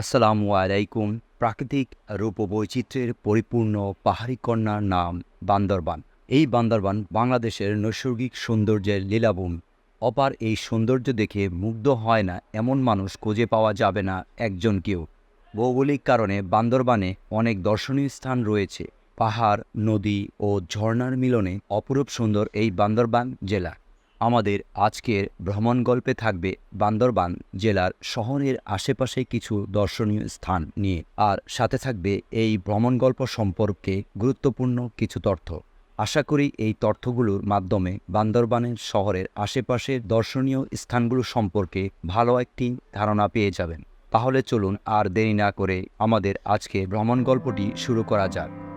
আসসালামু আলাইকুম। প্রাকৃতিক রূপবৈচিত্র্যের পরিপূর্ণ পাহাড়ি কন্যার নাম বান্দরবান। এই বান্দরবান বাংলাদেশের নৈসর্গিক সৌন্দর্যের লীলাভূমি। অপার এই সৌন্দর্য দেখে মুগ্ধ হয় না এমন মানুষ খুঁজে পাওয়া যাবে না একজন কেউ। ভৌগোলিক কারণে বান্দরবানে অনেক দর্শনীয় স্থান রয়েছে। পাহাড়, নদী ও ঝর্ণার মিলনে অপরূপ সুন্দর এই বান্দরবান জেলা। আমাদের আজকের ভ্রমণ গল্পে থাকবে বান্দরবান জেলার শহরের আশেপাশে কিছু দর্শনীয় স্থান নিয়ে, আর সাথে থাকবে এই ভ্রমণ গল্প সম্পর্কে গুরুত্বপূর্ণ কিছু তথ্য। আশা করি এই তথ্যগুলোর মাধ্যমে বান্দরবানের শহরের আশেপাশের দর্শনীয় স্থানগুলো সম্পর্কে ভালো একটি ধারণা পেয়ে যাবেন। তাহলে চলুন আর দেরি না করে আমাদের আজকে ভ্রমণ গল্পটি শুরু করা যাক।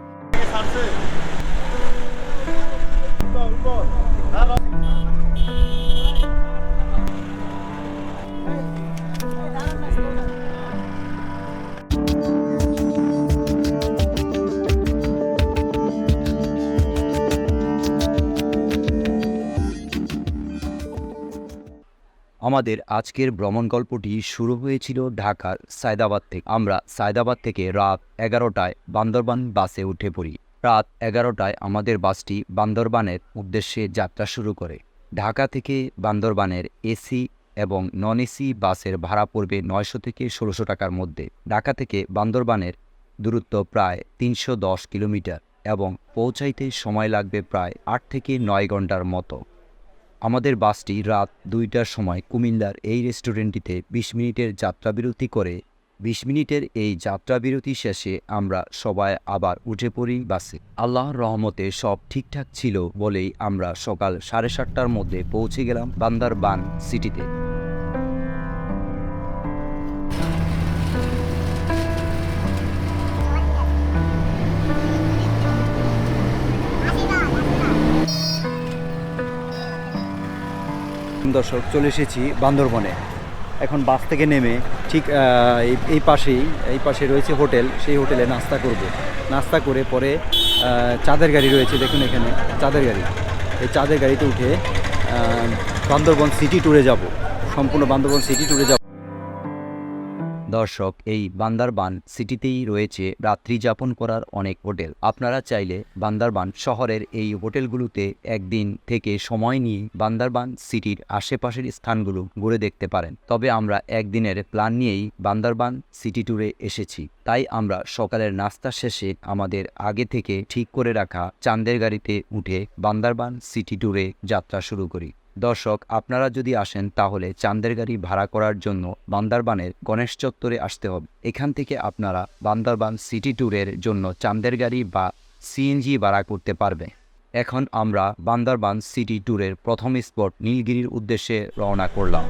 আমাদের আজকের ভ্রমণ গল্পটি শুরু হয়েছিল ঢাকার সায়দাবাদ থেকে। আমরা সায়দাবাদ থেকে রাত এগারোটায় বান্দরবান বাসে উঠে পড়ি। রাত এগারোটায় আমাদের বাসটি বান্দরবানের উদ্দেশ্যে যাত্রা শুরু করে। ঢাকা থেকে বান্দরবানের এসি এবং নন এসি বাসের ভাড়া পড়বে নয়শো থেকে ষোলোশো টাকার মধ্যে। ঢাকা থেকে বান্দরবানের দূরত্ব প্রায় তিনশো দশ কিলোমিটার এবং পৌঁছাইতে সময় লাগবে প্রায় আট থেকে নয় ঘণ্টার মতো। আমাদের বাসটি রাত দুইটার সময় কুমিল্লার এই রেস্টুরেন্টটিতে বিশ মিনিটের যাত্রাবিরতি করে। বিশ মিনিটের এই যাত্রাবিরতি শেষে আমরা সবাই আবার উঠে পড়ি বাসে। আল্লাহর রহমতে সব ঠিকঠাক ছিল বলেই আমরা সকাল সাড়ে সাতটার মধ্যে পৌঁছে গেলাম বান্দারবান সিটিতে। দর্শক, চলে এসেছি বান্দরবনে। এখন বাস থেকে নেমে ঠিক এই- পাশেই, এই পাশে রয়েছে হোটেল, সেই হোটেলে নাস্তা করব। নাস্তা করে পরে চাঁদের গাড়ি রয়েছে, দেখুন এখানে, চাঁদের গাড়ি। এই চাঁদের গাড়িতে উঠে বান্দরবন সিটি ট্যুরে যাব। সম্পূর্ণ বান্দরবন সিটি ট্যুরে যাব। দর্শক, এই বান্দারবান সিটিতেই রয়েছে রাত্রি যাপন করার অনেক হোটেল। আপনারা চাইলে বান্দারবান শহরের এই হোটেলগুলোতে একদিন থেকে সময় নিয়ে বান্দারবান সিটির আশেপাশের স্থানগুলো ঘুরে দেখতে পারেন। তবে আমরা একদিনের প্ল্যান নিয়েই বান্দারবান সিটি ট্যুরে এসেছি। তাই আমরা সকালের নাস্তা শেষে আমাদের আগে থেকে ঠিক করে রাখা চান্দের গাড়িতে উঠে বান্দারবান সিটি ট্যুরে যাত্রা শুরু করি। দর্শক, আপনারা যদি আসেন, তাহলে চাঁদের গাড়ি ভাড়া করার জন্য বান্দারবানের গণেশ চত্বরে আসতে হবে। এখান থেকে আপনারা বান্দারবান সিটি ট্যুরের জন্য চাঁদের গাড়ি বা সিএনজি ভাড়া করতে পারবে এখন আমরা বান্দারবান সিটি ট্যুরের প্রথম স্পট নীলগিরির উদ্দেশ্যে রওনা করলাম।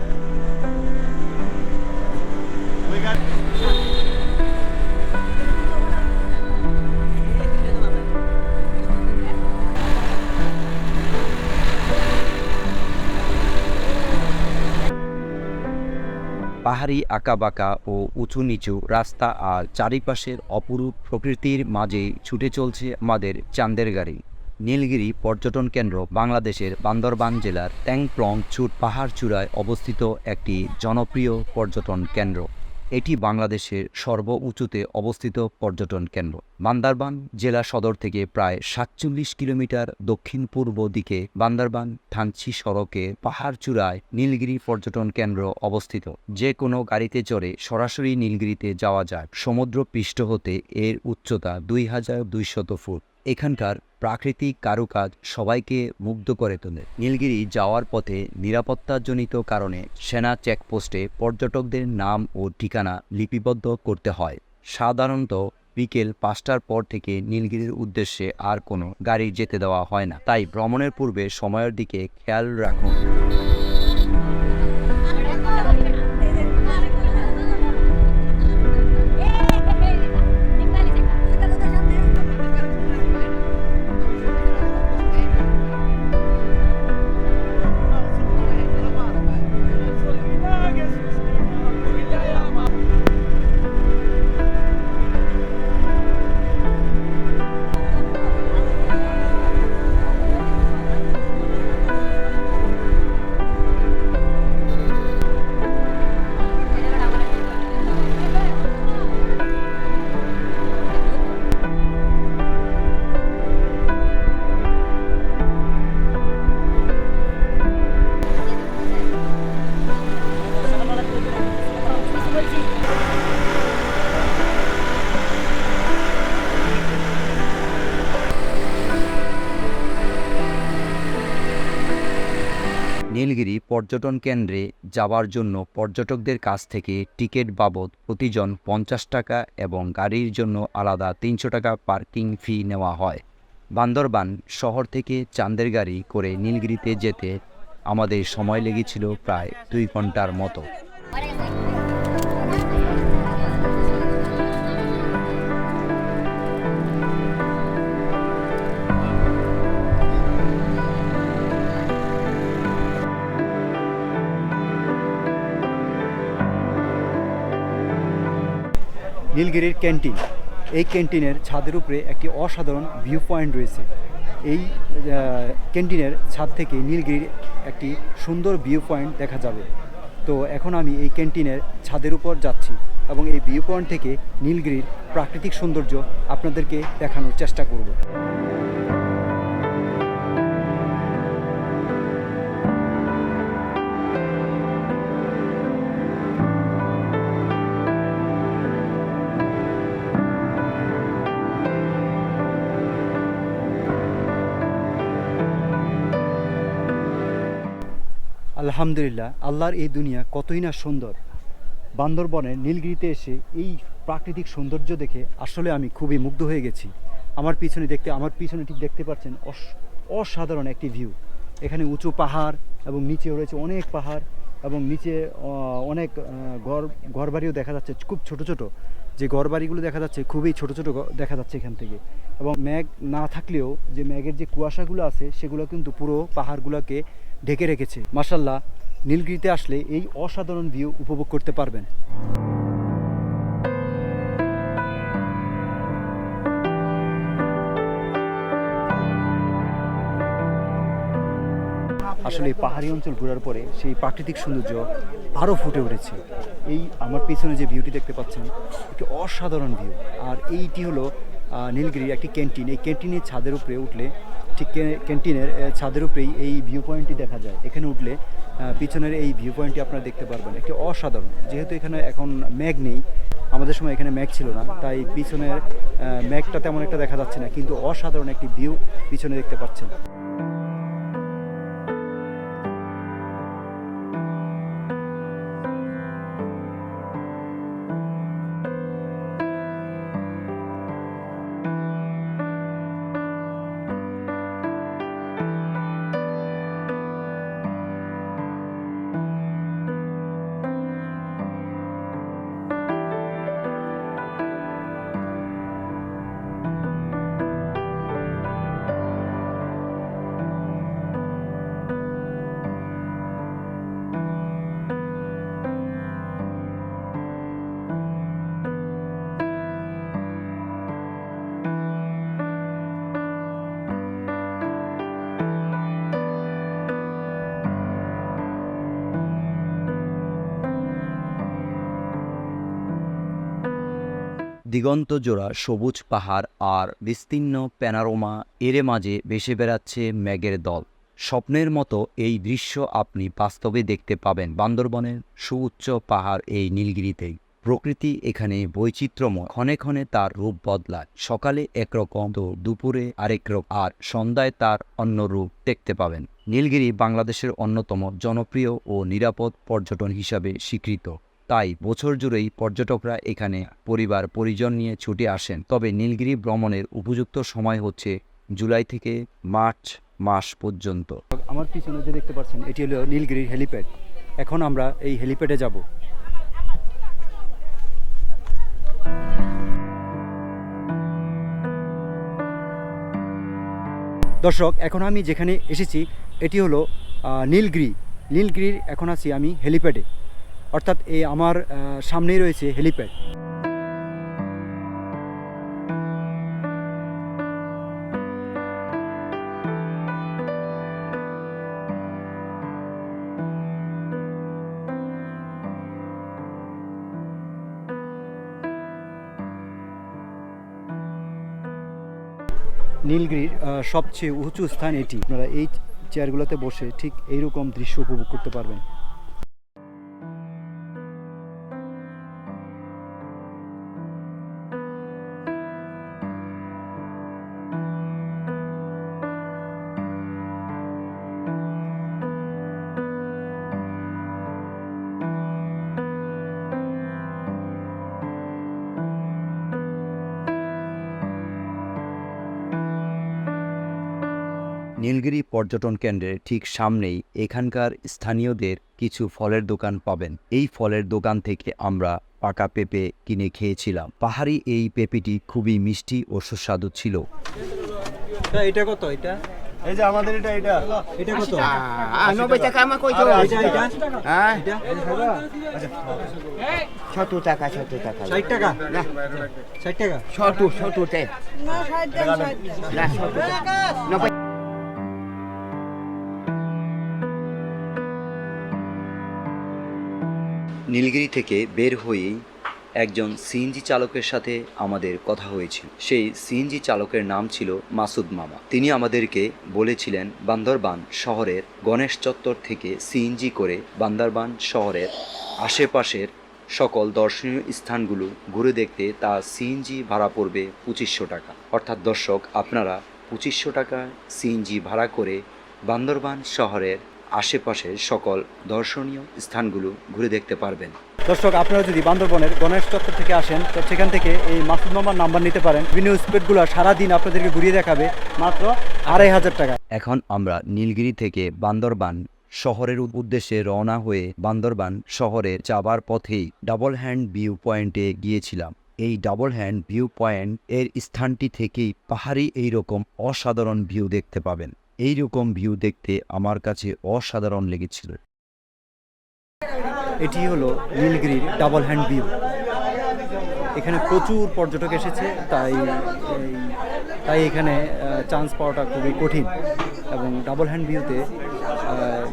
পাহাড়ি আঁকাবাঁকা ও উঁচু নিচু রাস্তা আর চারিপাশের অপরূপ প্রকৃতির মাঝে ছুটে চলছে আমাদের চান্দের গাড়ি। নীলগিরি পর্যটন কেন্দ্র বাংলাদেশের বান্দরবান জেলার ট্যাংপ্লং ছুট পাহাড় চূড়ায় অবস্থিত একটি জনপ্রিয় পর্যটন কেন্দ্র। এটি বাংলাদেশের সর্ব উঁচুতে অবস্থিত পর্যটন কেন্দ্র। বান্দারবান জেলা সদর থেকে প্রায় সাতচল্লিশ কিলোমিটার দক্ষিণ পূর্ব দিকে বান্দারবান থানচি সড়কে পাহাড় চূড়ায় নীলগিরি পর্যটন কেন্দ্র অবস্থিত। যে কোনো গাড়িতে চড়ে সরাসরি নীলগিরিতে যাওয়া যায়। সমুদ্র পৃষ্ঠ হতে এর উচ্চতা দুই হাজার দুইশত ফুট। এখানকার প্রাকৃতিক কারুকাজ সবাইকে মুগ্ধ করে তোলে। নীলগিরি যাওয়ার পথে নিরাপত্তাজনিত কারণে সেনা চেকপোস্টে পর্যটকদের নাম ও ঠিকানা লিপিবদ্ধ করতে হয়। সাধারণত বিকেল পাঁচটার পর থেকে নীলগিরির উদ্দেশ্যে আর কোনো গাড়ি যেতে দেওয়া হয় না। তাই ভ্রমণের পূর্বে সময়ের দিকে খেয়াল রাখুন। নীলগিরি পর্যটন কেন্দ্রে যাওয়ার জন্য পর্যটকদের কাছ থেকে টিকিট বাবদ প্রতিজন পঞ্চাশ টাকা এবং গাড়ির জন্য আলাদা তিনশো টাকা পার্কিং ফি নেওয়া হয়। বান্দরবান শহর থেকে চান্দের গাড়ি করে নীলগিরিতে যেতে আমাদের সময় লেগেছিল প্রায় দুই ঘণ্টার মতো। নীলগিরির ক্যান্টিন। এই ক্যান্টিনের ছাদের উপরে একটি অসাধারণ ভিউ পয়েন্ট রয়েছে। এই ক্যান্টিনের ছাদ থেকে নীলগিরির একটি সুন্দর ভিউ পয়েন্ট দেখা যাবে। তো এখন আমি এই ক্যান্টিনের ছাদের উপর যাচ্ছি এবং এই ভিউ পয়েন্ট থেকে নীলগিরির প্রাকৃতিক সৌন্দর্য আপনাদেরকে দেখানোর চেষ্টা করব। আলহামদুলিল্লাহ, আল্লাহর এই দুনিয়া কতই না সুন্দর। বান্দরবনের নীলগিরিতে এসে এই প্রাকৃতিক সৌন্দর্য দেখে আসলে আমি খুবই মুগ্ধ হয়ে গেছি। আমার পিছনে দেখতে, আমার পিছনে ঠিক দেখতে পাচ্ছেন অস- অসাধারণ একটি ভিউ। এখানে উঁচু পাহাড় এবং নিচে রয়েছে অনেক পাহাড় এবং নিচে অনেক ঘর, ঘরবাড়িও দেখা যাচ্ছে খুব ছোট ছোট। যে ঘরবাড়িগুলো দেখা যাচ্ছে খুবই ছোট ছোট দেখা যাচ্ছে এখান থেকে। এবং মেঘ না থাকলেও যে মেঘের যে কুয়াশাগুলো আছে, সেগুলো কিন্তু পুরো পাহাড়গুলোকে ঢেকে রেখেছে। মাসাল্লাহ নীলগিরিতে আসলে এই অসাধারণ ভিউ উপভোগ করতে পারবেন। আসলে পাহাড়ি অঞ্চল ঘোরার পরে সেই প্রাকৃতিক সৌন্দর্য আরও ফুটে উঠেছে। এই আমার পিছনে যে ভিউটি দেখতে পাচ্ছেন একটি অসাধারণ ভিউ আর এইটি হলো নীলগিরির একটি ক্যান্টিন এই ক্যান্টিনের ছাদের উপরে উঠলে, ঠিক ক্যান্টিনের ছাদের উপরেই এই ভিউ পয়েন্টটি দেখা যায়। এখানে উঠলে পিছনের এই ভিউ পয়েন্টটি আপনারা দেখতে পারবেন। একটি অসাধারণ। যেহেতু এখানে এখন ম্যাগ নেই, আমাদের সময় এখানে ম্যাগ ছিল না, তাই পিছনের ম্যাগটা তেমন একটা দেখা যাচ্ছে না, কিন্তু অসাধারণ একটি ভিউ পিছনে দেখতে পাচ্ছেন। দিগন্ত জোড়া সবুজ পাহাড় আর বিস্তীর্ণ প্যানারোমা এর মাঝে ভেসে বেড়াচ্ছে ম্যাগের দল। স্বপ্নের মতো এই দৃশ্য আপনি বাস্তবে দেখতে পাবেন বান্দরবনের সুউচ্চ পাহাড় এই নীলগিরিতেই। প্রকৃতি এখানে বৈচিত্র্যময়। ক্ষণে ক্ষণে তার রূপ বদলায়। সকালে একরকম তো দুপুরে আরেক রকম আর সন্ধ্যায় তার অন্য রূপ দেখতে পাবেন। নীলগিরি বাংলাদেশের অন্যতম জনপ্রিয় ও নিরাপদ পর্যটন হিসাবে স্বীকৃত। তাই বছর জুড়েই পর্যটকরা এখানে পরিবার পরিজন নিয়ে ছুটে আসেন। তবে নীলগিরি ভ্রমণের উপযুক্ত সময় হচ্ছে জুলাই থেকে মার্চ মাস পর্যন্ত। আমার পিছনে যে দেখতে পাচ্ছেন, এটি হলো নীলগিরির হেলিপ্যাড। এখন আমরা এই হেলিপ্যাডে যাব। দর্শক, এখন আমি যেখানে এসেছি, এটি হলো নীলগিরি। নীলগিরির এখন আছি আমি হেলিপ্যাডে। অর্থাৎ এই আমার সামনেই রয়েছে হেলিপ্যাড নীলগিরির সবচেয়ে উঁচু স্থান এটি। আপনারা এই চেয়ারগুলোতে বসে ঠিক এইরকম দৃশ্য উপভোগ করতে পারবেন। নীলগিরি পর্যটন কেন্দ্রের ঠিক সামনেই এখানকার স্থানীয়দের কিছু ফলের দোকান পাবেন। এই ফলের দোকান থেকে আমরা পাকা পেঁপে কিনে খেয়েছিলাম। পাহাড়ি এই পেঁপেটি খুবই মিষ্টি ও সুস্বাদু ছিল। এটা কত এটা? এই যে আমাদের এটা এটা। এটা কত? নব্বই টাকা। এটা এটা হ্যাঁ? এটা? তে না। নীলগিরি থেকে বের হয়েই একজন সিএনজি চালকের সাথে আমাদের কথা হয়েছিল। সেই সিএনজি চালকের নাম ছিল মাসুদ মামা। তিনি আমাদেরকে বলেছিলেন, বান্দরবান শহরের গণেশ চত্বর থেকে সিএনজি করে বান্দরবান শহরের আশেপাশের সকল দর্শনীয় স্থানগুলো ঘুরে দেখতে তা সিএনজি ভাড়া পড়বে পঁচিশশো টাকা। অর্থাৎ দর্শক, আপনারা পঁচিশশো টাকা সিএনজি ভাড়া করে বান্দরবান শহরের আশেপাশের সকল দর্শনীয় স্থানগুলো ঘুরে দেখতে পারবেন। দর্শক আপনারা যদি বান্দরবনের গণেশ চত্বর থেকে আসেন তো সেখান থেকে এই মাসুদ মামার নাম্বার নিতে পারেন। বিভিন্ন স্পেটগুলো সারাদিন আপনাদেরকে ঘুরিয়ে দেখাবে মাত্র আড়াই হাজার টাকা। এখন আমরা নীলগিরি থেকে বান্দরবান শহরের উদ্দেশ্যে রওনা হয়ে বান্দরবান শহরে যাবার পথেই ডাবল হ্যান্ড ভিউ পয়েন্টে গিয়েছিলাম। এই ডাবল হ্যান্ড ভিউ পয়েন্ট এর স্থানটি থেকেই পাহাড়ি এইরকম অসাধারণ ভিউ দেখতে পাবেন। এই রকম ভিউ দেখতে আমার কাছে অসাধারণ লেগেছিল। এটি হলো নীলগিরির ডাবল হ্যান্ড ভিউ এখানে প্রচুর পর্যটক এসেছে, তাই তাই এখানে চান্স পাওয়াটা খুবই কঠিন এবং ডাবল হ্যান্ড ভিউতে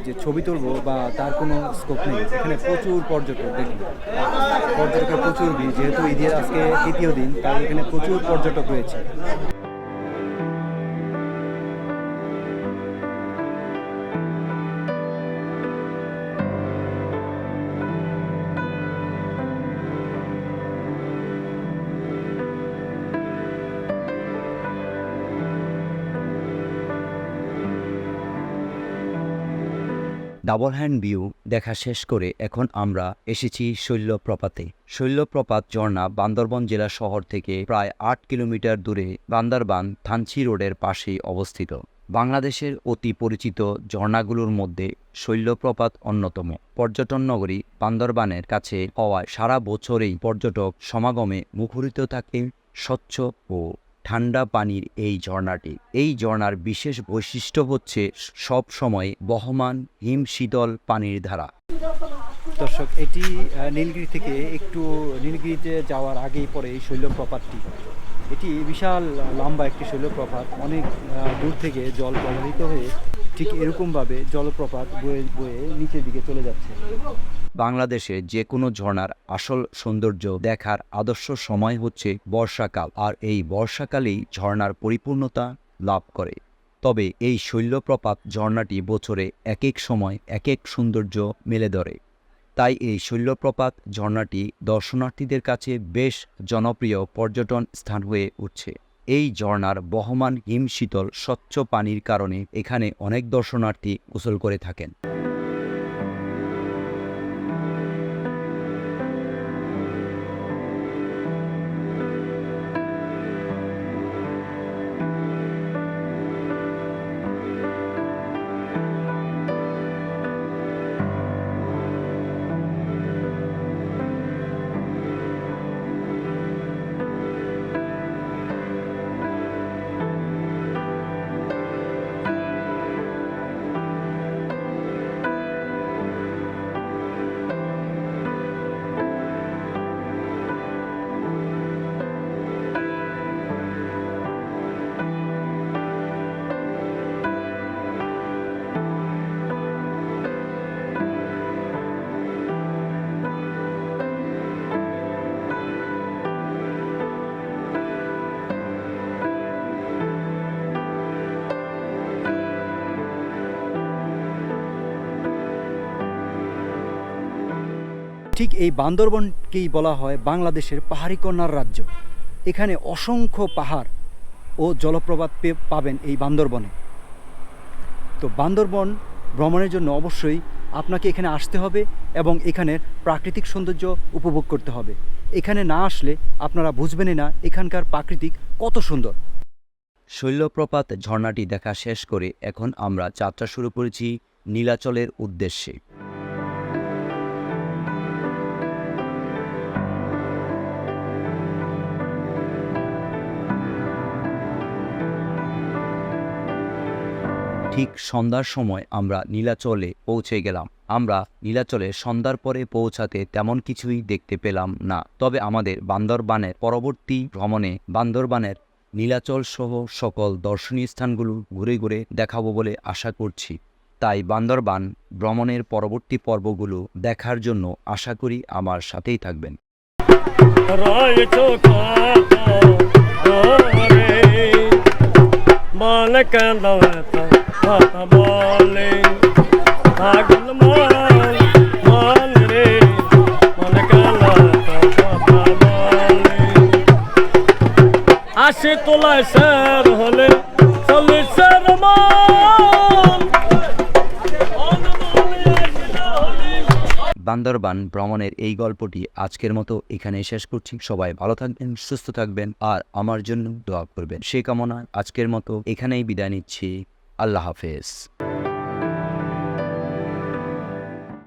যে ছবি তুলবো বা তার কোনো স্কোপ নেই। এখানে প্রচুর পর্যটক দেখুন। পর্যটকের প্রচুর ভিড়, যেহেতু ঈদের আজকে তৃতীয় দিন, তাই এখানে প্রচুর পর্যটক রয়েছে। ডাবল হ্যান্ড ভিউ দেখা শেষ করে এখন আমরা এসেছি শৈলপ্রপাতে শৈলপ্রপাত ঝর্ণা বান্দরবন জেলা শহর থেকে প্রায় আট কিলোমিটার দূরে বান্দরবান থানচি রোডের পাশেই অবস্থিত। বাংলাদেশের অতি পরিচিত ঝর্ণাগুলোর মধ্যে শৈলপ্রপাত অন্যতম। পর্যটন নগরী বান্দরবানের কাছে হওয়ায় সারা বছরেই পর্যটক সমাগমে মুখরিত থাকে স্বচ্ছ ও ঠান্ডা পানির এই ঝর্ণাটি। এই ঝর্ণার বিশেষ বৈশিষ্ট্য হচ্ছে সব সময় বহমান, হিম শীতল পানির ধারা। দর্শক, এটি নীলগিরি থেকে একটু নীলগিরিতে যাওয়ার আগেই পরে এই শৈলপ্রপাতটি। এটি বিশাল লম্বা একটি শৈলপ্রপাত। অনেক দূর থেকে জল প্রবাহিত হয়ে ঠিক এরকমভাবে জলপ্রপাত বয়ে বয়ে নিচের দিকে চলে যাচ্ছে। বাংলাদেশে যে কোনো ঝর্ণার আসল সৌন্দর্য দেখার আদর্শ সময় হচ্ছে বর্ষাকাল, আর এই বর্ষাকালেই ঝর্ণার পরিপূর্ণতা লাভ করে। তবে এই শৈলপ্রপাত ঝর্ণাটি বছরে এক এক সময় এক এক সৌন্দর্য মেলে ধরে। তাই এই শৈলপ্রপাত ঝর্ণাটি দর্শনার্থীদের কাছে বেশ জনপ্রিয় পর্যটন স্থান হয়ে উঠছে। এই ঝর্ণার বহমান হিমশীতল স্বচ্ছ পানির কারণে এখানে অনেক দর্শনার্থী গোসল করে থাকেন। ঠিক এই বান্দরবনকেই বলা হয় বাংলাদেশের পাহাড়ি কন্যার রাজ্য। এখানে অসংখ্য পাহাড় ও জলপ্রপাত পাবেন এই বান্দরবনে। তো বান্দরবন ভ্রমণের জন্য অবশ্যই আপনাকে এখানে আসতে হবে এবং এখানের প্রাকৃতিক সৌন্দর্য উপভোগ করতে হবে। এখানে না আসলে আপনারা বুঝবেনই না এখানকার প্রাকৃতিক কত সুন্দর। শৈলপ্রপাত ঝর্ণাটি দেখা শেষ করে এখন আমরা যাত্রা শুরু করেছি নীলাচলের উদ্দেশ্যে। ঠিক সন্ধ্যার সময় আমরা নীলাচলে পৌঁছে গেলাম। আমরা নীলাচলে সন্ধ্যার পরে পৌঁছাতে তেমন কিছুই দেখতে পেলাম না। তবে আমাদের বান্দরবানের পরবর্তী ভ্রমণে বান্দরবানের নীলাচল সহ সকল দর্শনীয় স্থানগুলো ঘুরে ঘুরে দেখাবো বলে আশা করছি। তাই বান্দরবান ভ্রমণের পরবর্তী পর্বগুলো দেখার জন্য আশা করি আমার সাথেই থাকবেন। মান মান তোলায় স্যার হলে স্যার বান্দরবান ভ্রমণের এই গল্পটি আজকের মতো এখানে শেষ করছি। সবাই ভালো থাকবেন, সুস্থ থাকবেন আর আমার জন্য দোয়া করবেন। সে কামনা আজকের মতো এখানেই বিদায় নিচ্ছি। আল্লাহ হাফেজ।